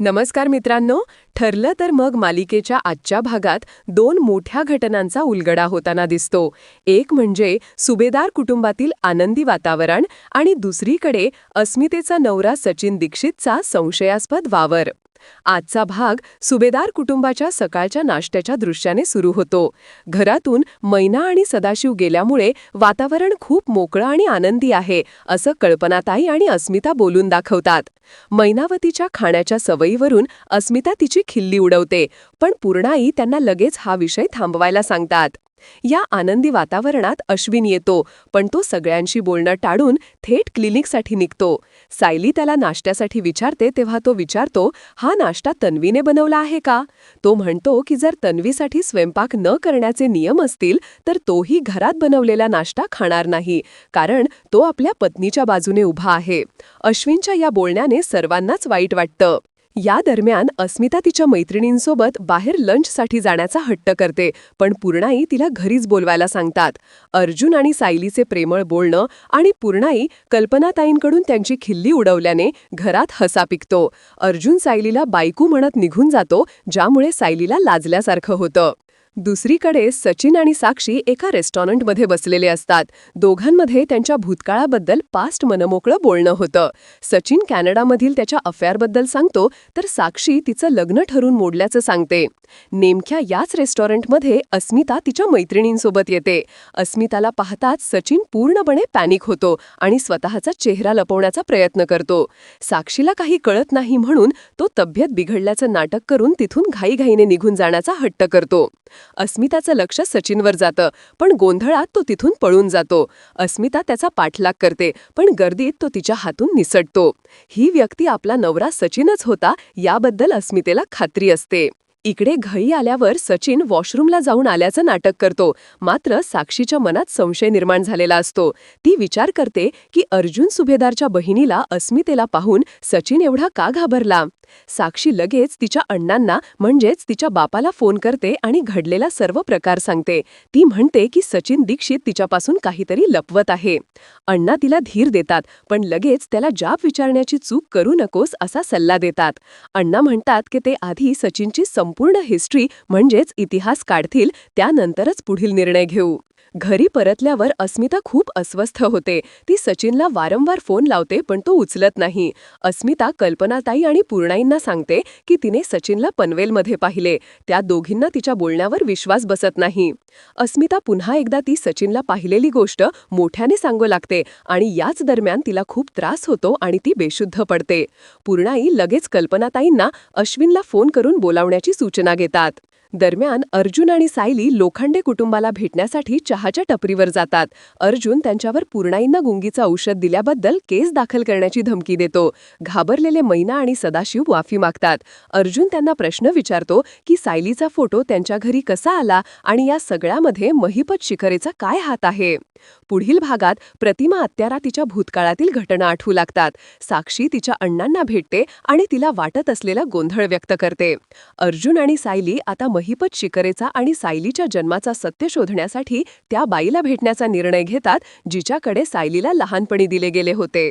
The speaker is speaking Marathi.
नमस्कार मित्रांनो ठरलं तर मग मालिकेच्या आजच्या भागात दोन मोठ्या घटनांचा उलगडा होताना दिसतो. एक म्हणजे सुभेदार कुटुंबातील आनंदी वातावरण आणि दुसरीकडे अस्मितेचा नवरा सचिन दीक्षितचा संशयास्पद वावर. आजचा भाग सुभेदार कुटुंबाच्या सकाळच्या नाश्त्याच्या दृश्याने सुरू होतो. घरातून मैना आणि सदाशिव गेल्यामुळे वातावरण खूप मोकळं आणि आनंदी आहे असं कल्पनाताई आणि अस्मिता बोलून दाखवतात. मैनावतीच्या खाण्याच्या सवयीवरून अस्मिता तिची खिल्ली उडवते पण पूर्णाई त्यांना लगेच हा विषय थांबवायला सांगतात. या आनंदी वातावरणात अश्विन येतो पण तो सगळ्यांशी बोलणं टाळून थेट क्लिनिकसाठी निघतो. सायली त्याला नाश्त्यासाठी विचारते तेव्हा तो विचारतो हा नाश्ता तन्वीने बनवला आहे का? तो म्हणतो की जर तन्वीसाठी स्वयंपाक न करण्याचे नियम असतील तर तोही घरात बनवलेला नाश्ता खाणार नाही कारण तो आपल्या पत्नीच्या बाजूने उभा आहे. अश्विनच्या या बोलण्याने सर्वांनाच वाईट वाटतं. या दरम्यान अस्मिता तिच्या मैत्रिणींसोबत बाहेर लंचसाठी जाण्याचा हट्ट करते पण पूर्णाई तिला घरीच बोलवायला सांगतात. अर्जुन आणि सायलीचे प्रेमळ बोलणं आणि पूर्णाई कल्पनाताईंकडून त्यांची खिल्ली उडवल्याने घरात हसा पिकतो. अर्जुन सायलीला बायकू म्हणत निघून जातो ज्यामुळे सायलीला लाजल्यासारखं होतं. दुसरीकडे सचिन आणि साक्षी एका रेस्टॉरंटमध्ये बसलेले असतात. दोघांमध्ये त्यांच्या भूतकाळाबद्दल पास्ट मनमोकळं बोलणं होतं. सचिन कॅनडामधील त्याच्या अफेअरबद्दल सांगतो तर साक्षी तिचं लग्न ठरून मोडल्याचं सांगते. नेमक्या याच रेस्टॉरंटमध्ये अस्मिता तिच्या मैत्रिणींसोबत येते. अस्मिताला पाहताच सचिन पूर्णपणे पॅनिक होतो आणि स्वतःचा चेहरा लपवण्याचा प्रयत्न करतो. साक्षीला काही कळत नाही म्हणून तो तब्येत बिघडल्याचं नाटक करून तिथून घाईघाईने निघून जाण्याचा हट्ट करतो. अस्मिताचं लक्ष सचिनवर जातं. पण गोंधळात तो तिथून पळून जातो. अस्मिता त्याचा पाठलाग करते पण गर्दीत तो तिच्या हातून निसटतो. ही व्यक्ती आपला नवरा सचिनच होता याबद्दल अस्मितेला खात्री असते. इकडे घरी आल्यावर सचिन वॉशरूमला जाऊन आल्याचं नाटक करतो. मात्र साक्षीच्या मनात संशय निर्माण झालेला असतो. ती विचार करते की अर्जुन सुभेदारच्या बहिणीला अस्मितेला पाहून सचिन एवढा का घाबरला? साक्षी लगेच तिच्या अण्णांना म्हणजेच तिच्या बापाला फोन करते आणि घडलेला सर्व प्रकार सांगते. ती म्हणते की सचिन दीक्षित तिच्यापासून काहीतरी लपवत आहे. अण्णा तिला धीर देतात पण लगेच त्याला जाब विचारण्याची चूक करू नकोस असा सल्ला देतात. अण्णा म्हणतात की ते आधी सचिनची संपूर्ण हिस्ट्री म्हणजेच इतिहास काढतील त्यानंतरच पुढील निर्णय घेऊ. घरी परतल्यावर अस्मिता खूप अस्वस्थ होते. ती सचिनला वारंवार फोन लावते पण तो उचलत नाही. अस्मिता कल्पनाताई आणि पूर्णाईंना सांगते की तिने सचिनला पनवेलमध्ये पाहिले. त्या दोघींना तिच्या बोलण्यावर विश्वास बसत नाही. अस्मिता पुन्हा एकदा ती सचिनला पाहिलेली गोष्ट मोठ्याने सांगू लागते आणि याच दरम्यान तिला खूप त्रास होतो आणि ती बेशुद्ध पडते. पूर्णाई लगेच कल्पनाताईंना अश्विनला फोन करून बोलावण्याची सूचना घेतात. दरम्यान अर्जुन आणि सायली लोखंडे कुटुंबाला भेटण्यासाठी चहाच्या टपरीवर जातात. अर्जुन त्यांच्यावर पूर्णाईंना गुंगीचं औषध दिल्याबद्दल केस दाखल करण्याची धमकी देतो. घाबरलेले मैना आणि सदाशिव वाफी मागतात. अर्जुन त्यांना प्रश्न विचारतो की सायलीचा फोटो त्यांच्या घरी कसा आला आणि या सगळ्यामध्ये महिपत शिखरेचा काय हात आहे? पुढील भागात प्रतिमा अत्यारा तिच्या भूतकाळातील घटना आठवू लागतात. साक्षी तिच्या अण्णांना भेटते आणि तिला वाटत असलेला गोंधळ व्यक्त करते. अर्जुन आणि सायली आता महिपत शिकरेचा आणि सायलीच्या जन्माचा सत्य शोधण्यासाठी त्या बाईला भेटण्याचा निर्णय घेतात जिच्याकडे सायलीला लहानपणी दिले गेले होते.